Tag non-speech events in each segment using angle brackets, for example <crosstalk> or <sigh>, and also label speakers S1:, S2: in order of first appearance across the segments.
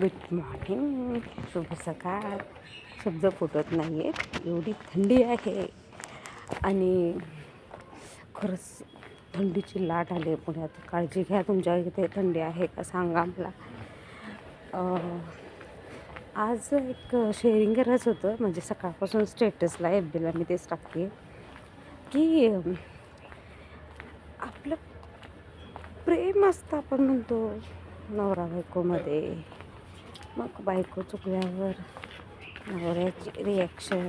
S1: Good morning. शुभ सकाळ. शब्द फुटत नाही आहेत एवढी थंडी आहे. आणि खरंच थंडीची लाट आली आहे पुण्यात. काळजी घ्या तुमच्या इथे थंडी आहे का सांगा मला. आज एक शेअरिंग करायचं होतं. म्हणजे सकाळपासून स्टेटसला एफ बीला मी तेच टाकते की आपलं प्रेम असतं आपण म्हणतो नवरा बायकोमध्ये. मग बायको चुकल्यावर नवऱ्याची रिॲक्शन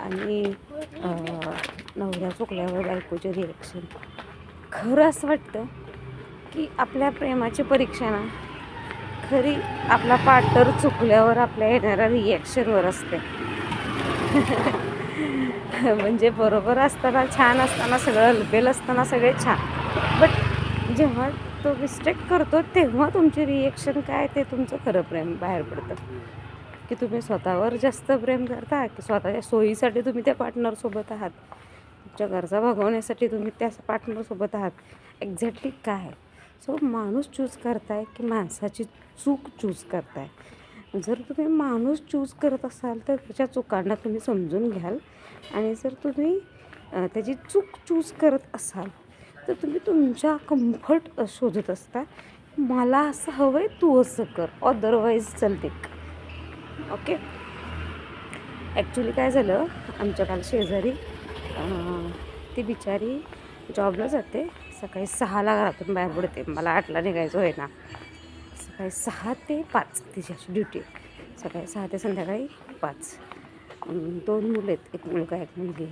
S1: आणि नवऱ्या चुकल्यावर बायकोचे रिॲक्शन खरं असं वाटतं की आपल्या प्रेमाची परीक्षा ना खरी आपला पार्टनर चुकल्यावर आपल्या येणाऱ्या रिॲक्शनवर असते. <laughs> म्हणजे बरोबर असताना छान असताना सगळं अल्पेल असताना सगळे छान. बट जेव्हा तो मिस्टेक करतो तेव्हा तुमचे रिएक्शन काय? ते तुमचं खरं प्रेम बाहेर पडतं. की तुम्ही स्वतःवर जास्त प्रेम करता की स्वतःच्या सोयीसाठी तुम्ही त्या पार्टनरसोबत आहात. तुमच्या गरजा भागवण्यासाठी तुम्ही त्या पार्टनरसोबत आहात. एक्झॅक्टली काय? सो माणूस चूज करताय की माणसाची चूक चूज करताय. जर तुम्ही माणूस चूज करत असाल तर त्याच्या चुकांना तुम्ही समजून घ्याल. आणि जर तुम्ही त्याची चूक चूज करत असाल तर तुम्ही तुमच्या कम्फर्ट शोधत असता मला असं हवं आहे तू असं कर. अदरवाईज चलते ओके ॲक्च्युली काय झालं? आमच्या काल शेजारी ती बिचारी जॉबला जाते. सकाळी सहाला घरातून बाहेर पडते. मला आठला निघायचं आहे ना. सकाळी सहा ते पाच तिची अशी ड्युटी सकाळी सहा ते संध्याकाळी पाच. दोन मुलं आहेत. एक मुलगा एक मुलगी.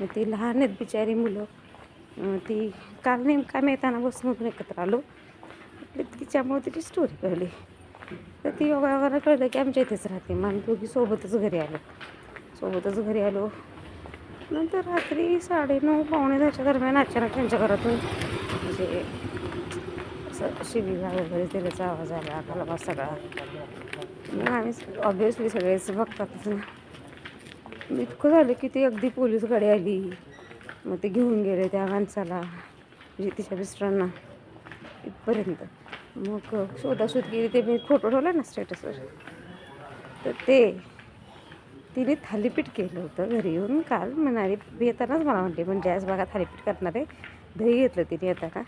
S1: मग ती लहान आहेत बिचारी मुलं. ती काल नेमका मेहताना बसून बसमधून एकत्र आलो. तिच्यामुळे तिची स्टोरी कळली. तर ती योगायोगानं कळलं की आमच्या इथेच राहते. मग आम्ही दोघी सोबतच घरी आलो. सोबतच घरी आलो. नंतर रात्री साडेनऊ पावणे दहाच्या दरम्यान अचानक त्यांच्या घरातून म्हणजे असं शिवीगा वगैरे त्याचा आवाज आला. गलबा सगळा. मग आम्ही ऑब्विसली सगळेच बघतातच ना. इतकं झालं की ती अगदी पोलीस गाडी आली. मग ते घेऊन गेले त्या माणसाला म्हणजे तिच्या मिस्टरांना इथपर्यंत. मग शोधाशोध केली ते मी फोटो ठेवला ना स्टेटसवर तर ते तिने थालीपीठ केलं होतं घरी येऊन. काल म्हणाली येतानाच मला म्हणते म्हणजे आज बघा थालीपीठ करणार आहे. दही घेतलं तिने येताना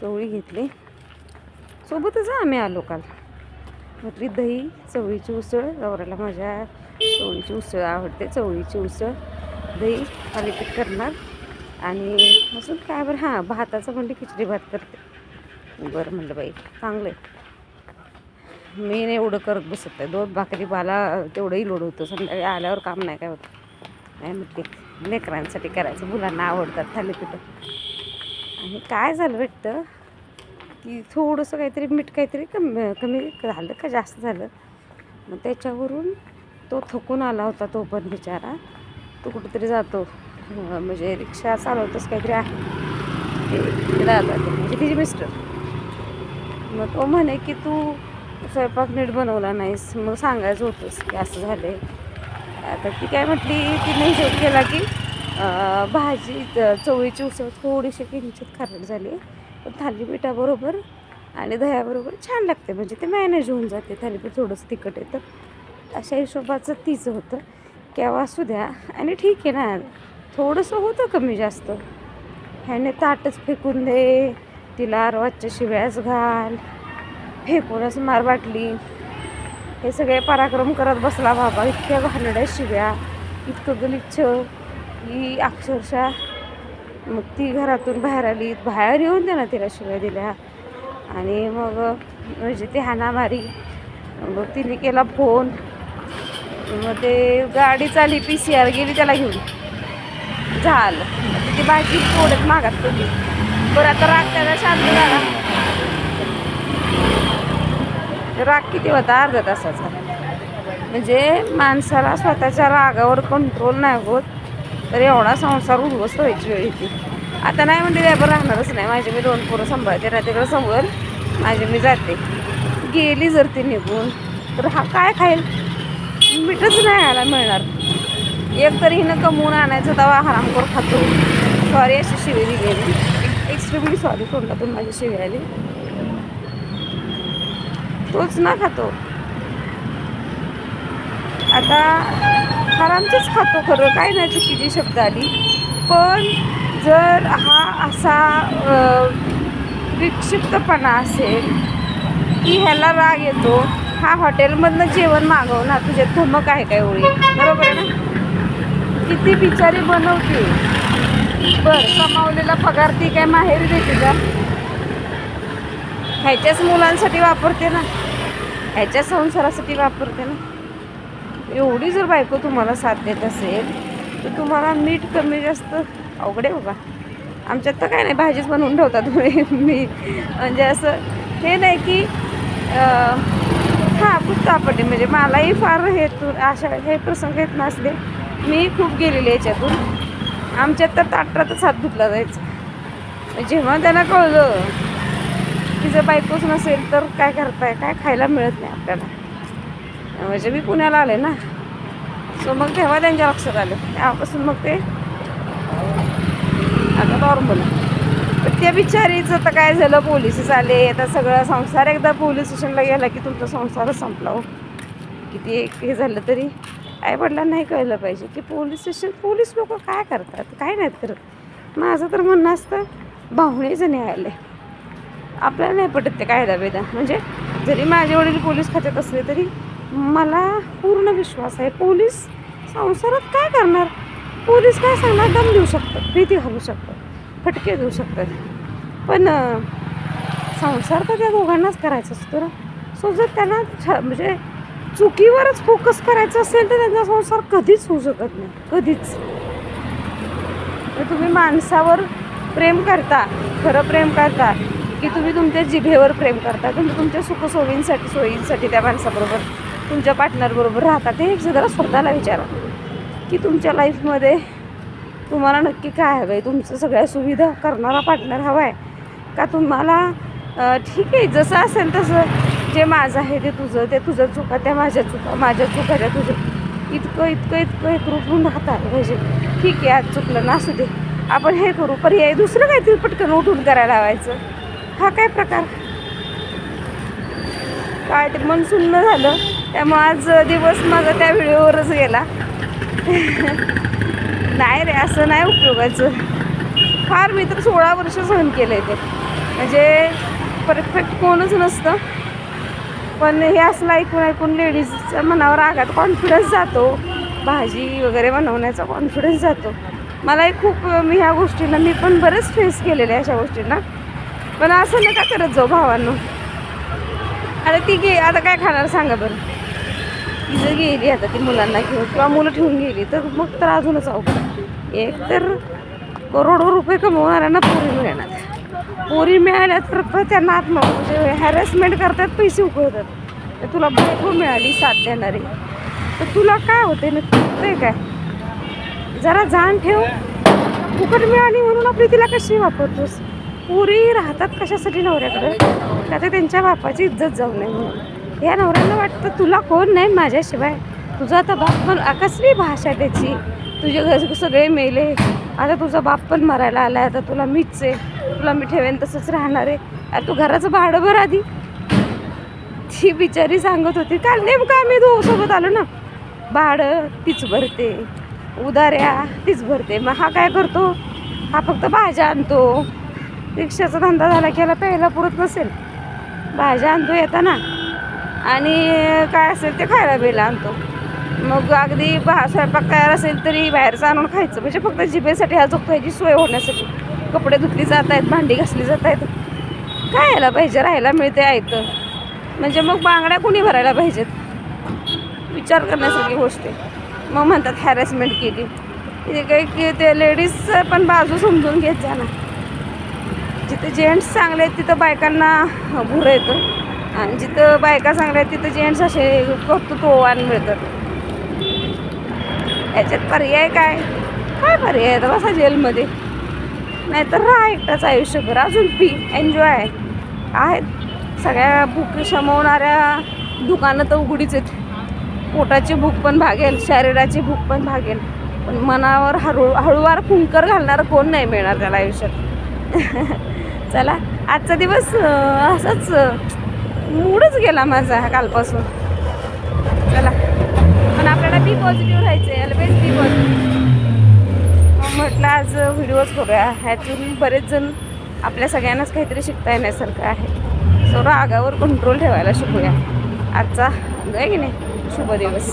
S1: चवळी घेतली. सोबतच आम्ही आलो काल. म्हटली दही चवळीची उसळ नवऱ्याला माझ्या चवळीची उसळ आवडते चवळीची उसळ. दही थालीपीठ करणार. आणि अजून काय बरं? हां भाताचं म्हणते खिचडी भात करते. बरं म्हणलं बाई चांगलं आहे. मी नाही एवढं करत बसत आहे. दोन भाकरी बाला तेवढंही लोड होतं. संध्याकाळी आल्यावर काम नाही काय होत. नाही म्हटले लेकरांसाठी करायचं. मुलांना आवडतात थालीपीठं. आणि काय झालं वाटतं? की थोडंसं काहीतरी मीठ काहीतरी कमी कमी झालं का? जास्त झालं. मग त्याच्यावरून तो थकून आला होता तो पण बिचारा. तो कुठेतरी जातो. म्हणजे रिक्षा चालवतोच काहीतरी आहे. दादा म्हणजे तिचे मिस्टर. मग तो म्हणे की तू स्वयंपाक नीट बनवला नाहीस. मग सांगायचं होतंस की असं झालं आहे आता ती काय म्हटली तिने हिशोब केला की भाजी चवळीची उसळ थोडीशी किंचित खारट झाली. पण थालीपीठाबरोबर आणि दह्याबरोबर छान लागते. म्हणजे ते मॅनेज होऊन जाते. थालीपीठ थोडंसं तिखट येतं. अशा हिशोबाचं तिचं होतं. केव्हा असू द्या. आणि ठीक आहे ना थोडंसं होतं कमी जास्त. ह्याने ताटच फेकून दे तिला अर्वाच्या शिव्याच घाल फेकूनच मार बाटली. हे सगळे पराक्रम करत बसला बाबा इतक्या घाणड्या शिव्या इतकं गलिच्छ. की अक्षरशः मग ती घरातून बाहेर आली बाहेर येऊन त्यानं तिला शिव्या दिल्या. आणि मग म्हणजे ती हाणामारी मग तिने केला फोन. मग ते गाडी चाली पी सी आर गेली त्याला घेऊन. झालं. ती भाजी थोडंच मागात पडली बरं आता राग त्याला शांत झाला. राग किती होता? अर्धा तासाचा. म्हणजे माणसाला स्वतःच्या रागावर कंट्रोल नाही होत. तर एवढा संसार उद्ध्वस्त व्हायची वेळ येते आता नाही म्हणजे व्यापार राहणारच नाही. माझे मी दोन पोरं सांभाळते. ना तिकडं समोर माझे मी जाते. गेली जर ती निघून तर हा काय खाईल? मीठच नाही आला मिळणार. एक तरी हिनं कमवून आणायचं तवा हरामखोर खातो. सॉरी अशी शिवी दिलेली. एक्स्ट्रीमली सॉरी तोंडातून माझी शिवी आली. तोच ना खातो. आता हरामचंच खातो खरं काय नाही चुकीची शब्द आली. पण जर हा असा विक्षिप्तपणा असेल की ह्याला राग येतो हा हॉटेलमधनं जेवण मागव ना तुझ्या धमक आहे काय ओळी बरोबर आहे ना? किती बिचारी बनवते. बर कमावलेला पगार ती काय माहेरी देते का? ह्याच्याच मुलांसाठी वापरते ना. ह्याच्या संसारासाठी वापरते ना. एवढी जर बायको तुम्हाला साथ देत असेल तर तुम्हाला मीठ कमी जास्त अवघडे बघा. आमच्यात तर काय नाही भाजीच बनवून ठेवतात. <laughs> मी म्हणजे असं हे नाही की हां खूप तापट आहे. म्हणजे मलाही फार हे तू अशा हे प्रसंग येत नसले. मी खूप गेलेले याच्यातून. आमच्यात तर ताटरातच हात धुतला जायचं. म्हणजे जेव्हा त्यांना कळलं की जर बायकोच नसेल तर काय करताय? काय खायला मिळत नाही आपल्याला. म्हणजे मी पुण्याला आले ना. सो मग तेव्हा त्यांच्या लक्षात आलं. तेव्हापासून मग ते आता नॉर्मल आहे. त्या बिचारीचं तर काय झालं पोलीस आले. आता सगळं संसार एकदा पोलीस स्टेशनला गेला की तुमचा संसारच संपला हो. किती एक हे झालं तरी आई वडिलांना नाही कळलं पाहिजे की पोलीस स्टेशन पोलीस लोक काय करतात? काय नाहीत करत. माझं तर म्हणणं असतं भावनेचं न्यायालय. आपल्याला नाही पटत ते कायदा बेदा म्हणजे जरी माझे वडील पोलीस खात्यात असले तरी मला पूर्ण विश्वास आहे पोलीस संसारात काय करणार? पोलीस काय सांगणार? दम देऊ शकतात भीती घालू शकतात. फटके देऊ शकतात. पण संसार तर त्या दोघांनाच करायचा असतो ना. सो जर त्यांना छ- म्हणजे चुकीवरच फोकस करायचं असेल तर त्यांचा संसार कधीच होऊ शकत नाही. कधीच. तर तुम्ही माणसावर प्रेम करता खरं प्रेम करता की तुम्ही तुमच्या जिभेवर प्रेम करता तुम्ही तुमच्या सुखसोयींसाठी सोयींसाठी त्या माणसाबरोबर तुमच्या पार्टनरबरोबर राहता ते एक जरा स्वतःला विचारा की तुमच्या लाईफमध्ये तुम्हाला नक्की काय हवं आहे तुमचं सगळ्या सुविधा करणारा पार्टनर हवा आहे का तुम्हाला ठीक आहे जसं असेल तसं जे माझं आहे ते तुझं ते तुझं चुका त्या माझ्या चुका माझ्या चुका त्या तुझ्या इतकं इतकं इतकं हे होऊन राहता आलं पाहिजे. ठीक आहे आज चुकलं ना असू दे. आपण हे करू पर्याय दुसरं काहीतरी पटकन उठून करायला लावायचं? हा काय प्रकार? काय ते मन सुन्न झालं. त्यामुळे आज दिवस माझा त्या व्हिडिओवरच गेला. <laughs> नाही रे असं नाही उपयोगाचं. फार मी तर सोळा वर्ष सहन केलं आहे ते. म्हणजे परफेक्ट कोणच नसतं. पण हे असलं ऐकून ऐकून लेडीजच्या मनावर आघात कॉन्फिडन्स जातो. भाजी वगैरे बनवण्याचा कॉन्फिडन्स जातो. मलाही खूप मी ह्या गोष्टींना मी पण बरंच फेस केलेलं आहे अशा गोष्टींना. पण असं नका करत जाऊ भावांनो. अरे ती गे आता काय खाणार सांगा बरं. ती जर गेली आता ती मुलांना घेऊन किंवा मुलं ठेवून गेली तर मग तर अजूनच अवघड एक तर करोडो रुपये कमवणाऱ्यांना पोरी मिळणार. पोरी मिळाल्या तर त्यांना आत्मा म्हणजे हॅरेसमेंट करतात पैसे उकळतात. तर तुला बायको मिळाली साथ देणारी. तर तुला काय होते नक्की काय? जरा जाण ठेव. फुकट मिळाली म्हणून आपली तिला कशी वापरतोस? पुरी राहतात कशासाठी नवऱ्याकडे? का ते त्यांच्या बापाची इज्जत जाऊ नये म्हणून? या नवऱ्याला वाटतं तुला कोण नाही माझ्याशिवाय. तुझा आता बाप पण कसली भाषा त्याची? तुझे घर सगळे मेले आता तुझा बाप पण मरायला आला आता तुला मीच आहे. तुला मी ठेवेन तसंच राहणार आहे. अरे तू घराचं भाडं भर आधी. ती बिचारी सांगत होती काल नेमकं आम्ही दो सोबत आलो ना. भाडं तीच भरते. उदाऱ्या तीच भरते. मग हा काय करतो? हा फक्त भाज्या आणतो. रिक्षाचा धंदा झाला की याला प्यायला पुरत नसेल. भाज्या आणतो येताना. आणि काय असेल ते खायला बिला आणतो. मग अगदी बा स्वयंपाक तयार असेल तरी बाहेरचं आणून खायचं. म्हणजे फक्त जिभेसाठी हा झोपतो ह्याची सोय होण्यासाठी. कपडे धुतली जात आहेत भांडी घासली जात आहेत काय यायला पाहिजे राहायला मिळते ऐकतं म्हणजे मग बांगड्या कुणी भरायला पाहिजेत? विचार करण्यासारखी गोष्ट मग म्हणतात हॅरेसमेंट केली. ते काही की ते लेडीज पण बाजू समजून घेत जा ना. जिथे जेंट्स चांगले आहेत तिथं बायकांना भुरं येतं. आणि जिथं बायका चांगल्या आहेत तिथं जेंट्स असे कर्तृत्ववान मिळतात. याच्यात पर्याय काय? काय पर्याय आहे? बसा जेलमध्ये. नाहीतर राहा एकटाच आयुष्यभर. अजून पी एन्जॉय आहेत. सगळ्या भूक शमवणाऱ्या दुकानं तर उघडीच आहेत. पोटाची भूक पण भागेल शरीराची भूक पण भागेल. पण मनावर हळू हळूवार फुंकर घालणारं कोण नाही मिळणार त्याला आयुष्यात. <laughs> चला आजचा दिवस असंच मूडच गेला माझा कालपासून. चला. पण आपल्याला बी पॉझिटिव्ह राहायचं आहे ऑलवेज बी पॉझिटिव्ह म्हटलं आज व्हिडिओज करूया ह्यातून बरेच जण आपल्या सगळ्यांनाच काहीतरी शिकता येण्यासारखं आहे. सो रागावर कंट्रोल ठेवायला शिकूया. आजचा आहे की नाही? शुभ दिवस.